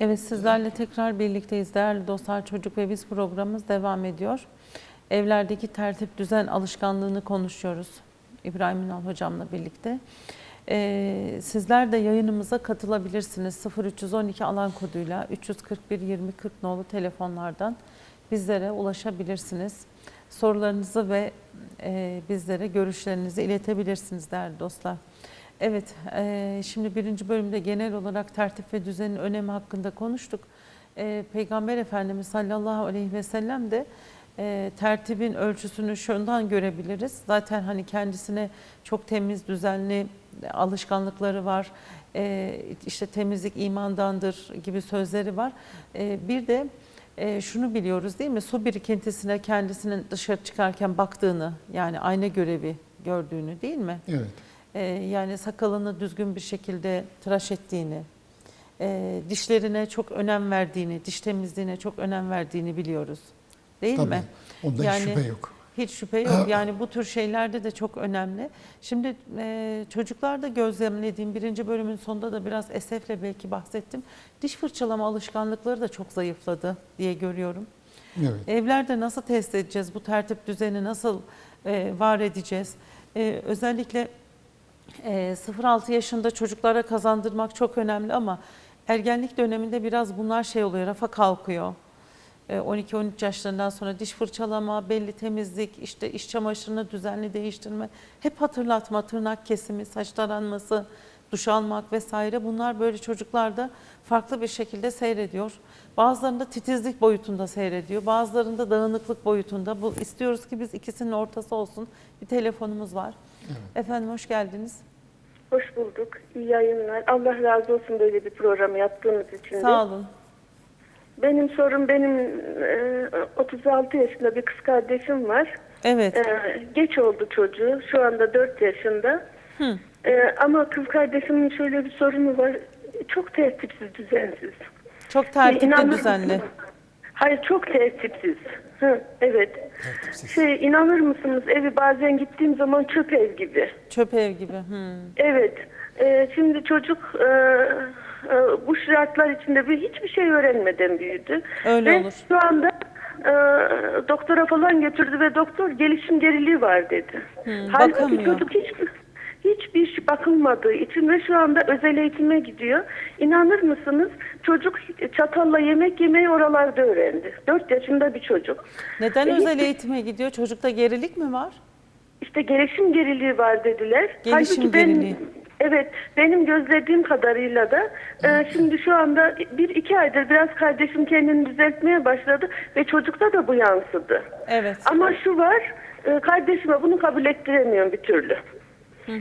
Evet sizlerle tekrar birlikteyiz. Değerli dostlar Çocuk ve Biz programımız devam ediyor. Evlerdeki tertip düzen alışkanlığını konuşuyoruz. İbrahim Ünal hocamla birlikte. Ee, sizler de yayınımıza katılabilirsiniz. 0312 alan koduyla 341 20 40 nolu telefonlardan bizlere ulaşabilirsiniz. Sorularınızı ve e, bizlere görüşlerinizi iletebilirsiniz değerli dostlar. Evet, e, şimdi birinci bölümde genel olarak tertip ve düzenin önemi hakkında konuştuk. E, Peygamber Efendimiz sallallahu aleyhi ve sellem de e, tertibin ölçüsünü şundan görebiliriz. Zaten hani kendisine çok temiz, düzenli alışkanlıkları var. E, işte temizlik imandandır gibi sözleri var. E, bir de e, şunu biliyoruz değil mi? Su birikintisine kendisinin dışarı çıkarken baktığını yani ayna görevi gördüğünü değil mi? Evet. Ee, yani sakalını düzgün bir şekilde tıraş ettiğini, e, dişlerine çok önem verdiğini, diş temizliğine çok önem verdiğini biliyoruz. Değil Tabii. mi? Onda hiç şüphe yok. Hiç şüphe yok. Yani bu tür şeylerde de çok önemli. Şimdi e, çocuklarda gözlemlediğim birinci bölümün sonunda da biraz esefle belki bahsettim. Diş fırçalama alışkanlıkları da çok zayıfladı diye görüyorum. Evet. Evlerde nasıl test edeceğiz? Bu tertip düzeni nasıl e, var edeceğiz? E, özellikle e, 0-6 yaşında çocuklara kazandırmak çok önemli ama ergenlik döneminde biraz bunlar şey oluyor, rafa kalkıyor. E, 12-13 yaşlarından sonra diş fırçalama, belli temizlik, işte iş çamaşırını düzenli değiştirme, hep hatırlatma, tırnak kesimi, saç taranması, duş almak vesaire bunlar böyle çocuklarda farklı bir şekilde seyrediyor. Bazılarında titizlik boyutunda seyrediyor, bazılarında dağınıklık boyutunda. Bu istiyoruz ki biz ikisinin ortası olsun. Bir telefonumuz var. Efendim hoş geldiniz. Hoş bulduk. İyi yayınlar. Allah razı olsun böyle bir programı yaptığınız için. Sağ olun. Benim sorum benim e, 36 yaşında bir kız kardeşim var. Evet. E, geç oldu çocuğu. Şu anda 4 yaşında. E, ama kız kardeşimin şöyle bir sorunu var. Çok tertipsiz, düzensiz. Çok tertipli İnanır düzenli. Hayır çok tertipsiz. Hı, evet. Tertipsiz. Şey inanır mısınız evi bazen gittiğim zaman çöp ev gibi. Çöp ev gibi. Hmm. Evet. Ee, şimdi çocuk e, e, bu şartlar içinde bir hiçbir şey öğrenmeden büyüdü. Öyle ve olur. Şu anda e, doktora falan götürdü ve doktor gelişim geriliği var dedi. Halbuki bakamıyor. çocuk hiç hiçbir şey bakılmadığı için ve şu anda özel eğitime gidiyor. İnanır mısınız? Çocuk çatalla yemek yemeyi oralarda öğrendi. 4 yaşında bir çocuk. Neden Ve özel hiçbir- eğitime gidiyor? Çocukta gerilik mi var? İşte gelişim geriliği var dediler. Gelişim Halbuki ben- geriliği. Evet, benim gözlediğim kadarıyla da e, şimdi şu anda bir iki aydır biraz kardeşim kendini düzeltmeye başladı ve çocukta da bu yansıdı. Evet. Ama şu var, e, kardeşime bunu kabul ettiremiyorum bir türlü.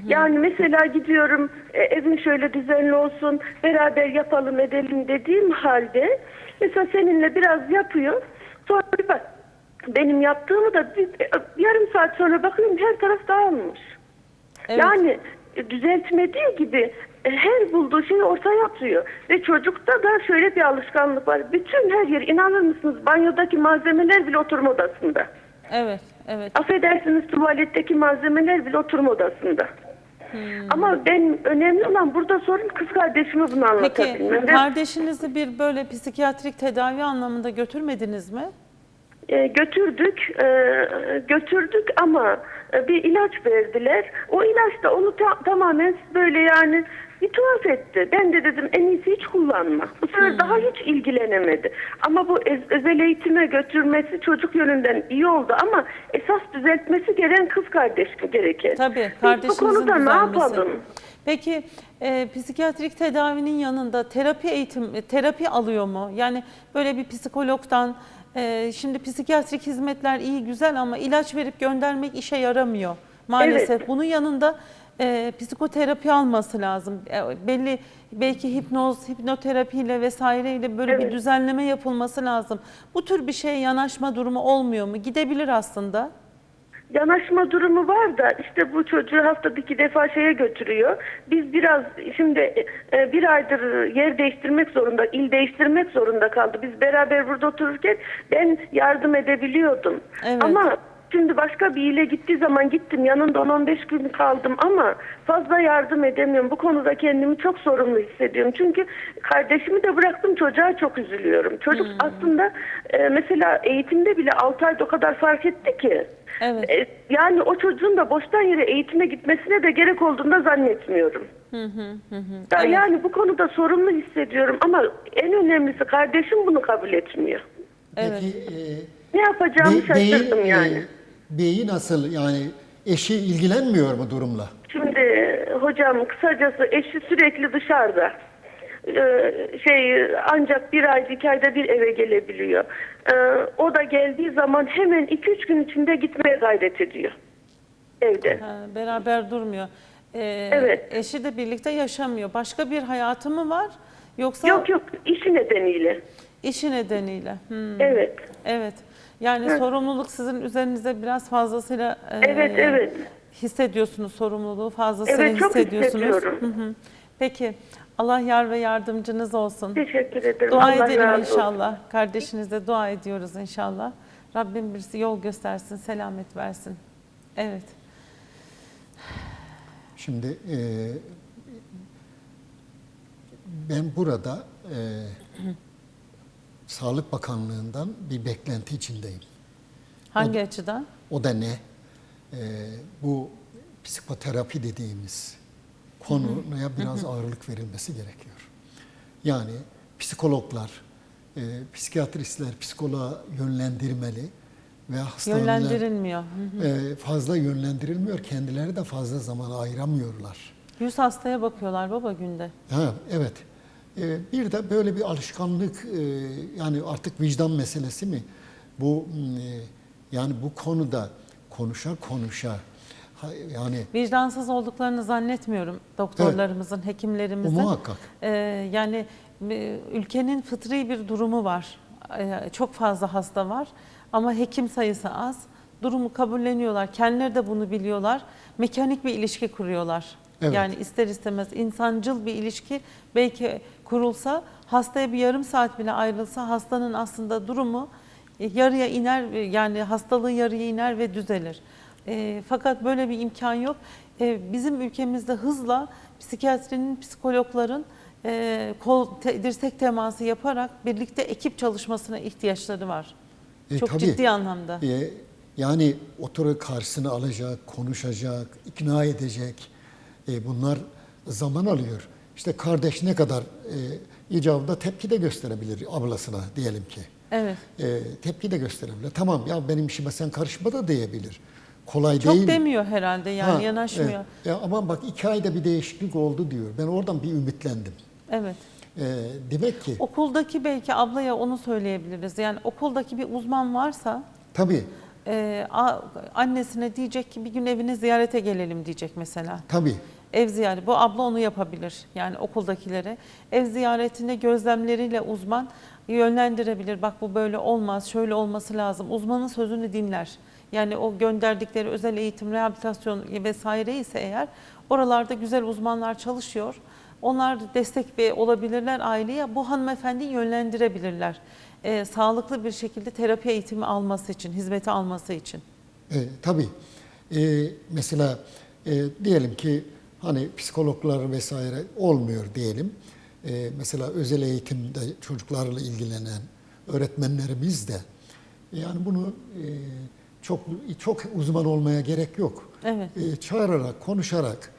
Yani mesela gidiyorum e, evin şöyle düzenli olsun, beraber yapalım edelim dediğim halde mesela seninle biraz yapıyor. Sonra bir bak benim yaptığımı da bir, e, yarım saat sonra bakıyorum her taraf dağılmış. Evet. Yani e, düzeltmediği gibi e, her bulduğu şeyi ortaya atıyor. Ve çocukta da şöyle bir alışkanlık var. Bütün her yer inanır mısınız banyodaki malzemeler bile oturma odasında. Evet. Evet. Affedersiniz tuvaletteki malzemeler bile oturma odasında. Hmm. Ama ben önemli olan burada sorun kız kardeşime bunu Peki anlatabilmem. Ve, kardeşinizi bir böyle psikiyatrik tedavi anlamında götürmediniz mi? e, götürdük, e, götürdük ama e, bir ilaç verdiler. O ilaç da onu ta- tamamen böyle yani bir tuhaf etti. Ben de dedim en iyisi hiç kullanma. Bu sefer daha hiç ilgilenemedi. Ama bu özel eğitime götürmesi çocuk yönünden iyi oldu ama esas düzeltmesi gereken kız kardeş gereken. Tabii Biz bu konuda ne yapalım? Peki e, psikiyatrik tedavinin yanında terapi eğitim e, terapi alıyor mu? Yani böyle bir psikologdan e, şimdi psikiyatrik hizmetler iyi güzel ama ilaç verip göndermek işe yaramıyor maalesef. Evet. Bunun yanında e, psikoterapi alması lazım. E, belli belki hipnoz, hipnoterapiyle vesaireyle böyle bir Evet. düzenleme yapılması lazım. Bu tür bir şeye yanaşma durumu olmuyor mu? Gidebilir aslında. Yanaşma durumu var da işte bu çocuğu haftada iki defa şeye götürüyor. Biz biraz şimdi e, bir aydır yer değiştirmek zorunda, il değiştirmek zorunda kaldı. Biz beraber burada otururken ben yardım edebiliyordum. Evet. Ama Şimdi başka bir ile gittiği zaman gittim yanında 10-15 gün kaldım ama fazla yardım edemiyorum. Bu konuda kendimi çok sorumlu hissediyorum. Çünkü kardeşimi de bıraktım çocuğa çok üzülüyorum. Çocuk aslında e, mesela eğitimde bile 6 ayda o kadar fark etti ki. Evet. E, yani o çocuğun da boştan yere eğitime gitmesine de gerek olduğunu da zannetmiyorum. Ya Evet. Yani bu konuda sorumlu hissediyorum ama en önemlisi kardeşim bunu kabul etmiyor. Evet. Peki e, Ne yapacağımı beyi, şaşırdım yani. e, beyi nasıl yani eşi ilgilenmiyor mu durumla? Şimdi hocam kısacası eşi sürekli dışarıda. Ee, şey ancak bir ayda iki ayda bir eve gelebiliyor. Ee, o da geldiği zaman hemen iki üç gün içinde gitmeye gayret ediyor evde. Ha, beraber durmuyor. Ee, Evet. Eşi de birlikte yaşamıyor. Başka bir hayatı mı var? Yoksa Yok yok işi nedeniyle. işi nedeniyle? Hmm, Evet. Evet. Yani sorumluluk sizin üzerinize biraz fazlasıyla e, Evet, evet. hissediyorsunuz sorumluluğu fazlasıyla Evet, çok hissediyorsunuz. hissediyorum. Hı hı. Peki Allah yar ve yardımcınız olsun. Teşekkür ederim. Dua Allah edelim razı olsun. inşallah. Kardeşinize dua ediyoruz inşallah. Rabbim birisi yol göstersin, selamet versin. Evet. Şimdi e, ben burada e, Sağlık Bakanlığı'ndan bir beklenti içindeyim. Hangi açıdan? O da ne? E, bu psikoterapi dediğimiz konuya biraz ağırlık verilmesi gerekiyor. Yani psikologlar, e, psikiyatristler psikoloğa yönlendirmeli ve hastaneler Yönlendirilmiyor. E, fazla yönlendirilmiyor. Kendileri de fazla zaman ayıramıyorlar. Yüz hastaya bakıyorlar baba günde. Ha, evet. E, bir de böyle bir alışkanlık e, yani artık vicdan meselesi mi? Bu e, yani bu konuda konuşa konuşa yani Vicdansız olduklarını zannetmiyorum doktorlarımızın, o hekimlerimizin. muhakkak. Ee, yani ülkenin fıtri bir durumu var. Ee, çok fazla hasta var ama hekim sayısı az. Durumu kabulleniyorlar. Kendileri de bunu biliyorlar. Mekanik bir ilişki kuruyorlar. Evet. Yani ister istemez insancıl bir ilişki belki kurulsa hastaya bir yarım saat bile ayrılsa hastanın aslında durumu e, yarıya iner yani hastalığı yarıya iner ve düzelir. E, fakat böyle bir imkan yok. E, bizim ülkemizde hızla psikiyatrinin, psikologların e, kol te- dirsek teması yaparak birlikte ekip çalışmasına ihtiyaçları var. E, Çok tabii. ciddi anlamda. E, yani oturup karşısına alacak, konuşacak, ikna edecek. E, bunlar zaman alıyor. İşte kardeş ne kadar e, icabında tepki de gösterebilir ablasına diyelim ki. Evet. E, tepki de gösterebilir. Tamam ya benim işime sen karışma da diyebilir. Kolay Çok değil. demiyor herhalde yani Ha, yanaşmıyor. evet. Ya ama bak iki ayda bir değişiklik oldu diyor. Ben oradan bir ümitlendim. evet. E, demek ki Okuldaki belki ablaya onu söyleyebiliriz. Yani okuldaki bir uzman varsa tabii e, a- annesine diyecek ki bir gün evine ziyarete gelelim diyecek mesela. tabii Ev ziyareti. Bu abla onu yapabilir. Yani okuldakilere. Ev ziyaretinde gözlemleriyle uzman yönlendirebilir. Bak bu böyle olmaz, şöyle olması lazım. Uzmanın sözünü dinler. Yani o gönderdikleri özel eğitim, rehabilitasyon vesaire ise eğer oralarda güzel uzmanlar çalışıyor. Onlar destek ve olabilirler aileye. Bu hanımefendiyi yönlendirebilirler. Ee, sağlıklı bir şekilde terapi eğitimi alması için, hizmeti alması için. E, tabii. E, mesela e, diyelim ki hani psikologlar vesaire olmuyor diyelim. E, mesela özel eğitimde çocuklarla ilgilenen öğretmenlerimiz de yani bunu e, çok çok uzman olmaya gerek yok. Evet. E, çağırarak, konuşarak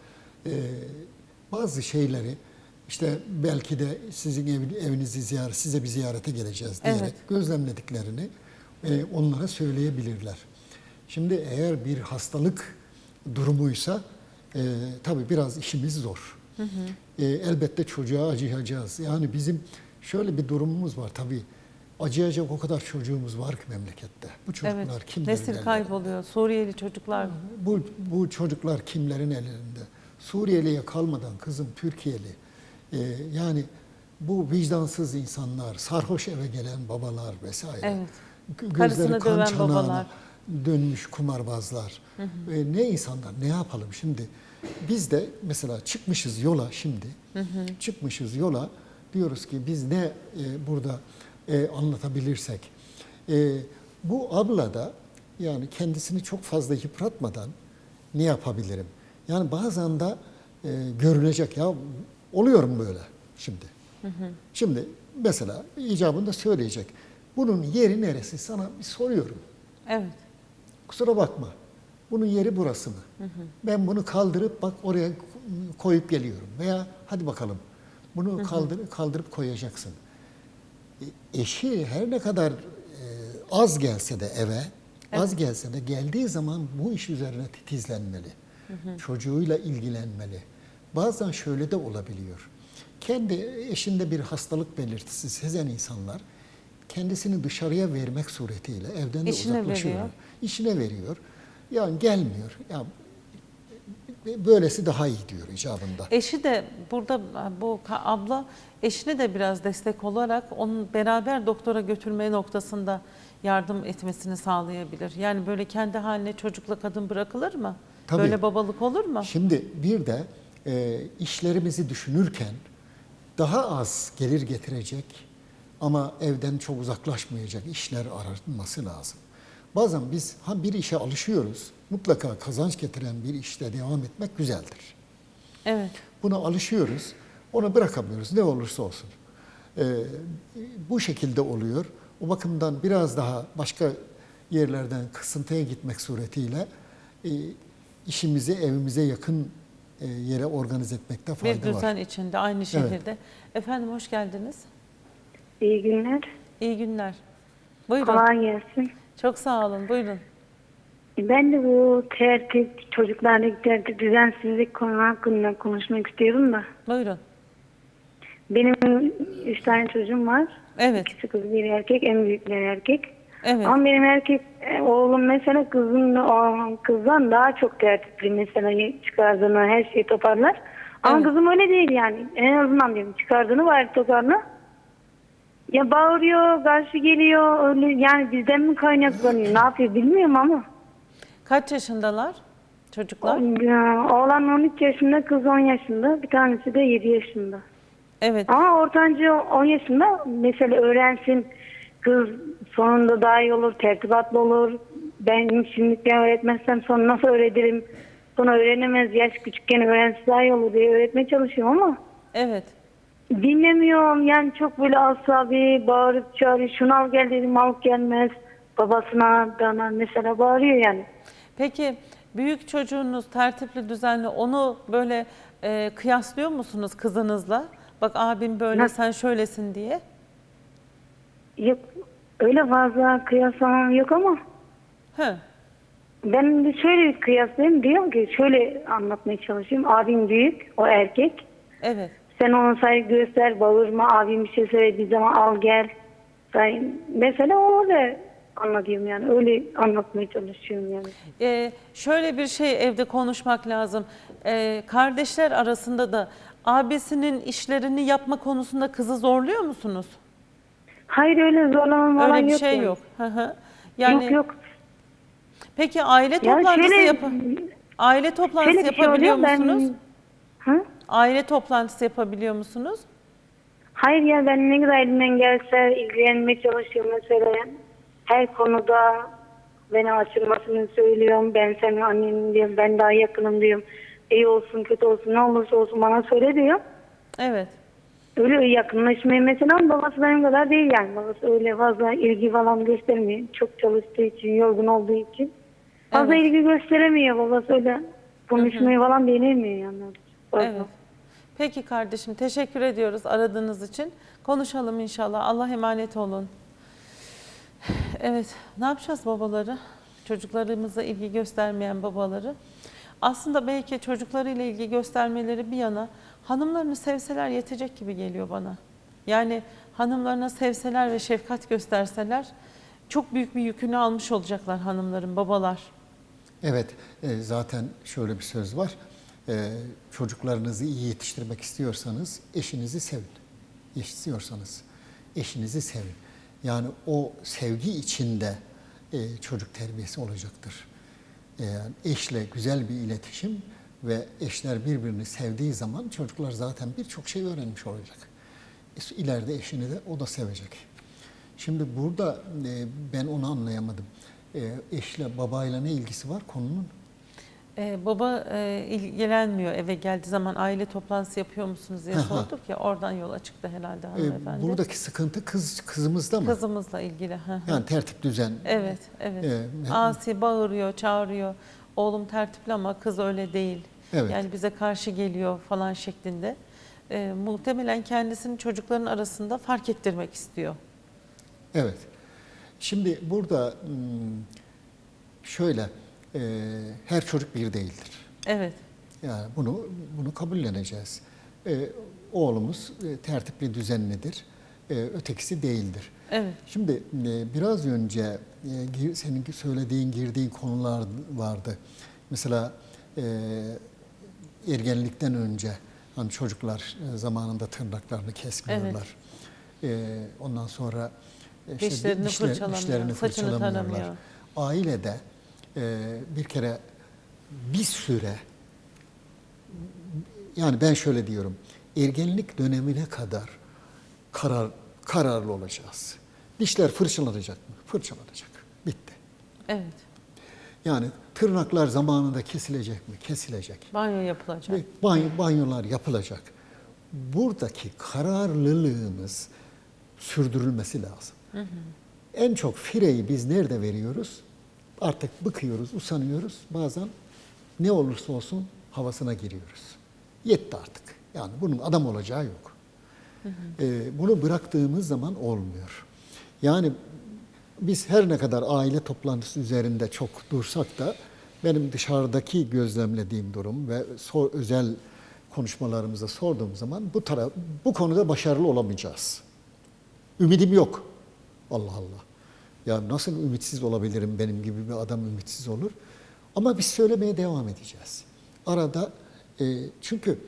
e, bazı şeyleri işte belki de sizin ev- evinizi ziyaret, size bir ziyarete geleceğiz diyerek Evet. gözlemlediklerini e, onlara söyleyebilirler. Şimdi eğer bir hastalık durumuysa e, tabii biraz işimiz zor. E, elbette çocuğa acıyacağız. Yani bizim şöyle bir durumumuz var tabii. Acıyacak o kadar çocuğumuz var ki memlekette. Bu çocuklar Evet. kimlerin Nesil ellerinde? kayboluyor. Suriyeli çocuklar. Bu, bu çocuklar kimlerin ellerinde? Suriyeli'ye kalmadan kızım Türkiye'li. Ee, yani bu vicdansız insanlar, sarhoş eve gelen babalar vesaire. Evet. Gözleri Karısını kan döven çanağına babalar. Dönmüş kumarbazlar. Ee, ne insanlar, ne yapalım şimdi? Biz de mesela çıkmışız yola şimdi. Çıkmışız yola. Diyoruz ki biz ne e, burada e, anlatabilirsek. E, bu abla da yani kendisini çok fazla yıpratmadan ne yapabilirim? Yani bazen de e, görülecek ya oluyorum böyle şimdi. Şimdi mesela icabında söyleyecek. Bunun yeri neresi sana bir soruyorum. Evet. Kusura bakma. Bunun yeri burası mı? Ben bunu kaldırıp bak oraya koyup geliyorum. Veya hadi bakalım bunu kaldır, kaldırıp koyacaksın. E, Eşi her ne kadar e, az gelse de eve, az gelse de geldiği zaman bu iş üzerine titizlenmeli. Çocuğuyla ilgilenmeli. Bazen şöyle de olabiliyor. Kendi eşinde bir hastalık belirtisi sezen insanlar kendisini dışarıya vermek suretiyle evden de İşine uzaklaşıyor. veriyor. İşine veriyor. Yani gelmiyor. Ya böylesi daha iyi diyor icabında. Eşi de burada bu ka- abla eşine de biraz destek olarak onun beraber doktora götürme noktasında yardım etmesini sağlayabilir. Yani böyle kendi haline çocukla kadın bırakılır mı? Tabii. Böyle babalık olur mu? Şimdi bir de e, işlerimizi düşünürken daha az gelir getirecek ama evden çok uzaklaşmayacak işler aranması lazım. Bazen biz ha bir işe alışıyoruz. Mutlaka kazanç getiren bir işte devam etmek güzeldir. Evet. Buna alışıyoruz. Onu bırakamıyoruz ne olursa olsun. Ee, bu şekilde oluyor. O bakımdan biraz daha başka yerlerden kısıntıya gitmek suretiyle e, işimizi evimize yakın e, yere organize etmekte Bir fayda var. düzen içinde aynı şehirde. Efendim hoş geldiniz. İyi günler. İyi günler. Buyurun. Kolay gelsin. Çok sağ olun. Buyurun. Ben de bu tertip, çocuklardaki tertip, düzensizlik konu hakkında konuşmak istiyorum da. Buyurun. Benim üç tane çocuğum var. Evet. İkisi kız, biri erkek, en büyükleri erkek. Evet. Ama benim erkek e, oğlum mesela kızın kızdan daha çok tertipli mesela çıkardığını her şeyi toparlar. Ama Evet. kızım öyle değil yani. En azından benim çıkardığını var toparla. Ya bağırıyor, karşı geliyor öyle yani bizden mi kaynaklanıyor ne yapıyor bilmiyorum ama. Kaç yaşındalar çocuklar? Ya, Oğlan 13 yaşında, kız 10 yaşında. Bir tanesi de 7 yaşında. Evet. Ama ortancı 10 yaşında mesela öğrensin. Kız sonunda daha iyi olur, tertibatlı olur. Ben şimdi ben öğretmezsem sonra nasıl öğretirim? Sonra öğrenemez, yaş küçükken öğrense daha iyi olur diye öğretmeye çalışıyorum ama Evet. Dinlemiyorum. Yani çok böyle asabi, bağırıp çağırıyor. Şunu al gel dedim, al gelmez. Babasına, bana mesela bağırıyor yani. Peki büyük çocuğunuz tertipli düzenli onu böyle e, kıyaslıyor musunuz kızınızla? Bak abim böyle Nasıl? sen şöylesin diye. Yok öyle fazla kıyaslamam yok ama He. ben de şöyle bir kıyaslayayım diyorum ki şöyle anlatmaya çalışayım. Abim büyük, o erkek. Evet. Sen ona saygı göster, bağırma. Abim bir şey söylediği zaman al gel. Say- Mesela o öyle anlatıyorum yani. Öyle anlatmaya çalışıyorum yani. Ee, şöyle bir şey evde konuşmak lazım. Ee, kardeşler arasında da abisinin işlerini yapma konusunda kızı zorluyor musunuz? Hayır öyle zorlama falan Öyle bir yok. şey yani. yok. Hı hı. Yani Yok yok. peki aile toplantısı şöyle- yap aile toplantısı Şöyle bir şey yapabiliyor oluyor. musunuz? Ben... Hı? Aile toplantısı yapabiliyor musunuz? Hayır ya ben ne kadar elimden gelse ilgilenmeye çalışıyorum mesela. Her konuda beni açılmasını söylüyorum. Ben senin annenim diyorum. Ben daha yakınım diyorum. İyi olsun kötü olsun ne olursa olsun bana söyle diyor. Evet. Öyle yakınlaşmaya mesela babası benim kadar değil yani. Babası öyle fazla ilgi falan göstermiyor. Çok çalıştığı için, yorgun olduğu için. Fazla Evet. ilgi gösteremiyor babası öyle. Konuşmayı falan denemiyor yani. Fazla. Evet. Peki kardeşim teşekkür ediyoruz aradığınız için. Konuşalım inşallah. Allah emanet olun. Evet, ne yapacağız babaları? Çocuklarımıza ilgi göstermeyen babaları. Aslında belki çocuklarıyla ilgi göstermeleri bir yana hanımlarını sevseler yetecek gibi geliyor bana. Yani hanımlarına sevseler ve şefkat gösterseler çok büyük bir yükünü almış olacaklar hanımların, babalar. Evet, e, zaten şöyle bir söz var. E, çocuklarınızı iyi yetiştirmek istiyorsanız eşinizi sevin. İstiyorsanız eşinizi sevin. Yani o sevgi içinde e, çocuk terbiyesi olacaktır. Yani eşle güzel bir iletişim ve eşler birbirini sevdiği zaman çocuklar zaten birçok şey öğrenmiş olacak. E, ileride eşini de o da sevecek. Şimdi burada e, ben onu anlayamadım. e, eşle, babayla ne ilgisi var konunun? Ee, baba e, ilgilenmiyor eve geldiği zaman aile toplantısı yapıyor musunuz diye hı. sorduk ya oradan yola çıktı herhalde E, hanımefendi. buradaki sıkıntı kız kızımızda mı? Kızımızla ilgili. Yani tertip düzen. Evet, evet. Ee, Asi bağırıyor, çağırıyor. Oğlum tertipli ama kız öyle değil. Evet. Yani bize karşı geliyor falan şeklinde. Ee, muhtemelen kendisini çocukların arasında fark ettirmek istiyor. Evet. Şimdi burada hmm, şöyle e, her çocuk bir değildir. Evet, Yani bunu bunu kabulleneceğiz. E, oğlumuz e, tertipli düzenlidir. E, ötekisi değildir. evet. Şimdi e, biraz önce e, senin söylediğin, girdiğin konular vardı. Mesela e, ergenlikten önce hani çocuklar e, zamanında tırnaklarını kesmiyorlar. E, ondan sonra e, işte Dişlerini fırçalamıyor, dişlerini saçını fırçalamıyorlar. taramıyor. Ailede bir kere bir süre yani ben şöyle diyorum. Ergenlik dönemine kadar karar kararlı olacağız. Dişler fırçalanacak mı? Fırçalanacak. Bitti. Evet. Yani tırnaklar zamanında kesilecek mi? Kesilecek. Banyo yapılacak. Ve banyo, banyolar yapılacak. Buradaki kararlılığımız sürdürülmesi lazım. En çok fireyi biz nerede veriyoruz? Artık bıkıyoruz, usanıyoruz. Bazen ne olursa olsun havasına giriyoruz. Yetti artık. Yani bunun adam olacağı yok. Ee, bunu bıraktığımız zaman olmuyor. Yani biz her ne kadar aile toplantısı üzerinde çok dursak da benim dışarıdaki gözlemlediğim durum ve sor- özel konuşmalarımızda sorduğum zaman bu taraf bu konuda başarılı olamayacağız. Ümidim yok. Allah Allah. Ya nasıl ümitsiz olabilirim benim gibi bir adam ümitsiz olur. Ama biz söylemeye devam edeceğiz. Arada e, çünkü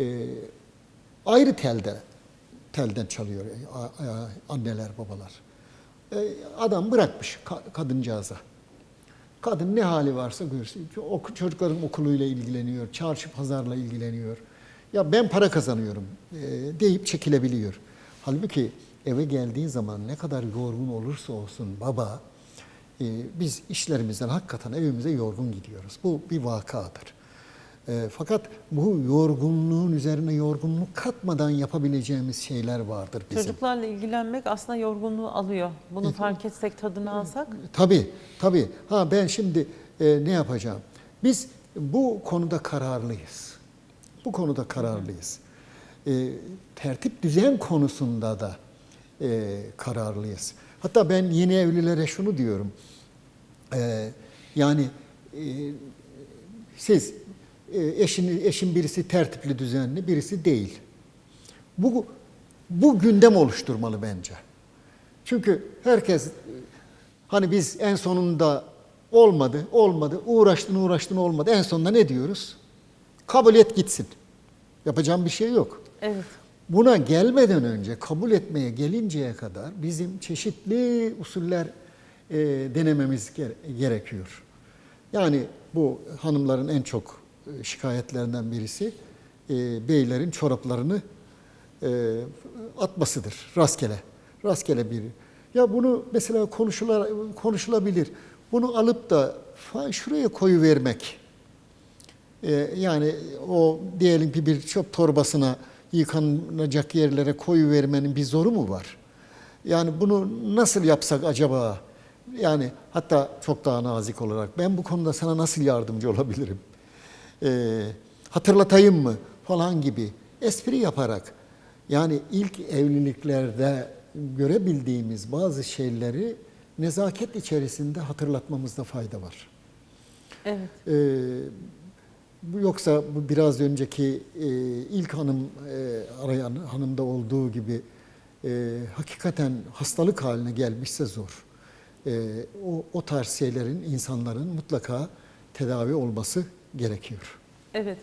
e, ayrı telde telden çalıyor e, a- a- anneler babalar. E, adam bırakmış ka- kadıncağıza. Kadın ne hali varsa görsün. O çocukların okuluyla ilgileniyor, çarşı pazarla ilgileniyor. Ya ben para kazanıyorum e, deyip çekilebiliyor. Halbuki eve geldiği zaman ne kadar yorgun olursa olsun baba, e, biz işlerimizden hakikaten evimize yorgun gidiyoruz. Bu bir vakadır. E, fakat bu yorgunluğun üzerine yorgunluk katmadan yapabileceğimiz şeyler vardır bizim. Çocuklarla ilgilenmek aslında yorgunluğu alıyor. Bunu fark etsek, tadını alsak. Tabii, tabii. Ha ben şimdi e, ne yapacağım? Biz bu konuda kararlıyız. Bu konuda kararlıyız. E, tertip düzen konusunda da e, kararlıyız. Hatta ben yeni evlilere şunu diyorum. E, yani e, siz e, eşin, eşin birisi tertipli düzenli, birisi değil. Bu, bu gündem oluşturmalı bence. Çünkü herkes hani biz en sonunda olmadı, olmadı, uğraştın uğraştın olmadı. En sonunda ne diyoruz? Kabul et gitsin. Yapacağım bir şey yok. Evet. Buna gelmeden önce kabul etmeye gelinceye kadar bizim çeşitli usuller e, denememiz gere- gerekiyor. Yani bu hanımların en çok e, şikayetlerinden birisi e, beylerin çoraplarını e, atmasıdır rastgele. Rastgele bir. Ya bunu mesela konuşular, konuşulabilir. Bunu alıp da şuraya koyu vermek. Ee, yani o diyelim ki bir çöp torbasına yıkanacak yerlere koyu vermenin bir zoru mu var? Yani bunu nasıl yapsak acaba? Yani hatta çok daha nazik olarak ben bu konuda sana nasıl yardımcı olabilirim? Ee, hatırlatayım mı falan gibi espri yaparak yani ilk evliliklerde görebildiğimiz bazı şeyleri nezaket içerisinde hatırlatmamızda fayda var. Evet. Ee, yoksa bu biraz önceki e, ilk hanım e, arayan hanımda olduğu gibi e, hakikaten hastalık haline gelmişse zor. E, o, o tarz şeylerin insanların mutlaka tedavi olması gerekiyor. Evet.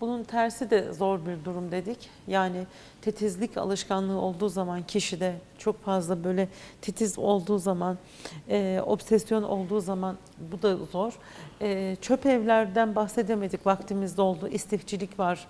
Bunun tersi de zor bir durum dedik. Yani titizlik alışkanlığı olduğu zaman kişide çok fazla böyle titiz olduğu zaman, e, obsesyon olduğu zaman bu da zor. E, çöp evlerden bahsedemedik vaktimizde oldu. İstifçilik var.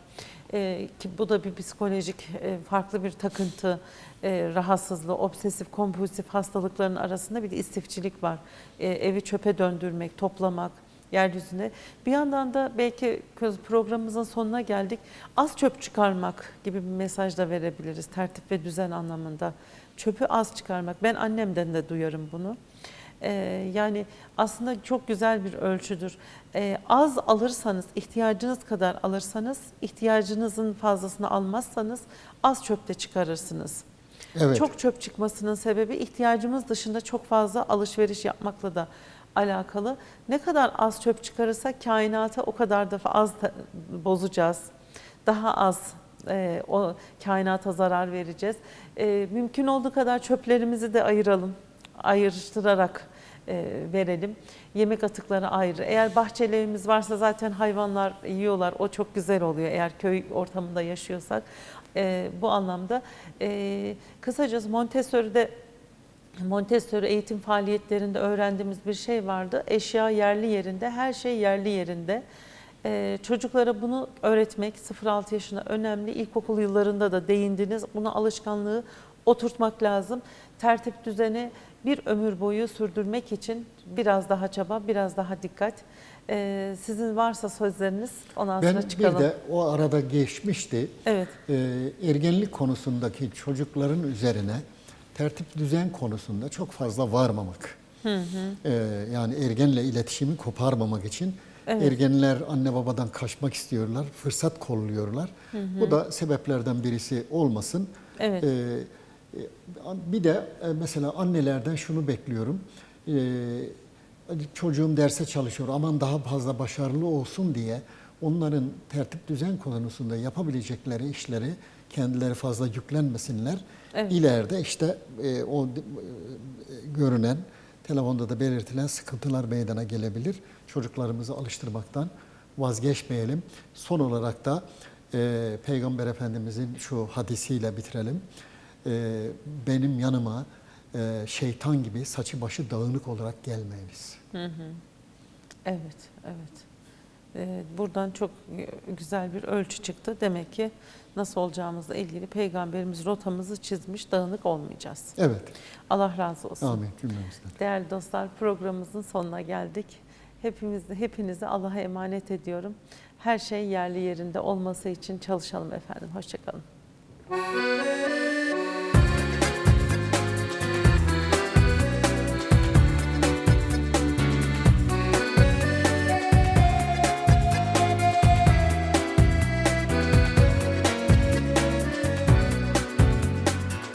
E, ki bu da bir psikolojik e, farklı bir takıntı, e, rahatsızlığı, obsesif kompulsif hastalıkların arasında bir de istifçilik var. E, evi çöpe döndürmek, toplamak, yeryüzüne. Bir yandan da belki programımızın sonuna geldik. Az çöp çıkarmak gibi bir mesaj da verebiliriz tertip ve düzen anlamında. Çöpü az çıkarmak. Ben annemden de duyarım bunu. Ee, yani aslında çok güzel bir ölçüdür. Ee, az alırsanız, ihtiyacınız kadar alırsanız, ihtiyacınızın fazlasını almazsanız az çöp de çıkarırsınız. Evet. Çok çöp çıkmasının sebebi ihtiyacımız dışında çok fazla alışveriş yapmakla da alakalı. Ne kadar az çöp çıkarırsak kainata o kadar da az da bozacağız. Daha az e, o kainata zarar vereceğiz. E, mümkün olduğu kadar çöplerimizi de ayıralım. Ayrıştırarak e, verelim. Yemek atıkları ayrı. Eğer bahçelerimiz varsa zaten hayvanlar yiyorlar. O çok güzel oluyor eğer köy ortamında yaşıyorsak. E, bu anlamda e, kısacası Montessori'de Montessori eğitim faaliyetlerinde öğrendiğimiz bir şey vardı. Eşya yerli yerinde, her şey yerli yerinde. Ee, çocuklara bunu öğretmek 0-6 yaşına önemli. İlkokul yıllarında da değindiniz. Buna alışkanlığı oturtmak lazım. Tertip düzeni bir ömür boyu sürdürmek için biraz daha çaba, biraz daha dikkat. Ee, sizin varsa sözleriniz ondan Ben sonra bir çıkalım. de o arada geçmişti. Evet. Ee, ergenlik konusundaki çocukların üzerine tertip düzen konusunda çok fazla varmamak. Ee, yani ergenle iletişimi koparmamak için Evet. ergenler anne babadan kaçmak istiyorlar, fırsat kolluyorlar. Bu da sebeplerden birisi olmasın. Evet. Ee, bir de e, mesela annelerden şunu bekliyorum. Hadi çocuğum derse çalışıyor aman daha fazla başarılı olsun diye onların tertip düzen konusunda yapabilecekleri işleri kendileri fazla yüklenmesinler. Evet. İleride işte e, o e, görünen telefonda da belirtilen sıkıntılar meydana gelebilir. Çocuklarımızı alıştırmaktan vazgeçmeyelim. Son olarak da e, Peygamber Efendimizin şu hadisiyle bitirelim. E, benim yanıma e, şeytan gibi saçı başı dağınık olarak gelmeyiniz. Evet, evet. Ee, Buradan çok güzel bir ölçü çıktı. Demek ki nasıl olacağımızla ilgili Peygamberimiz rotamızı çizmiş, dağınık olmayacağız. Evet. Allah razı olsun. Amin cümlemizden. Değerli dostlar programımızın sonuna geldik. Hepimiz, hepinizi Allah'a emanet ediyorum. Her şey yerli yerinde olması için çalışalım efendim. Hoşçakalın.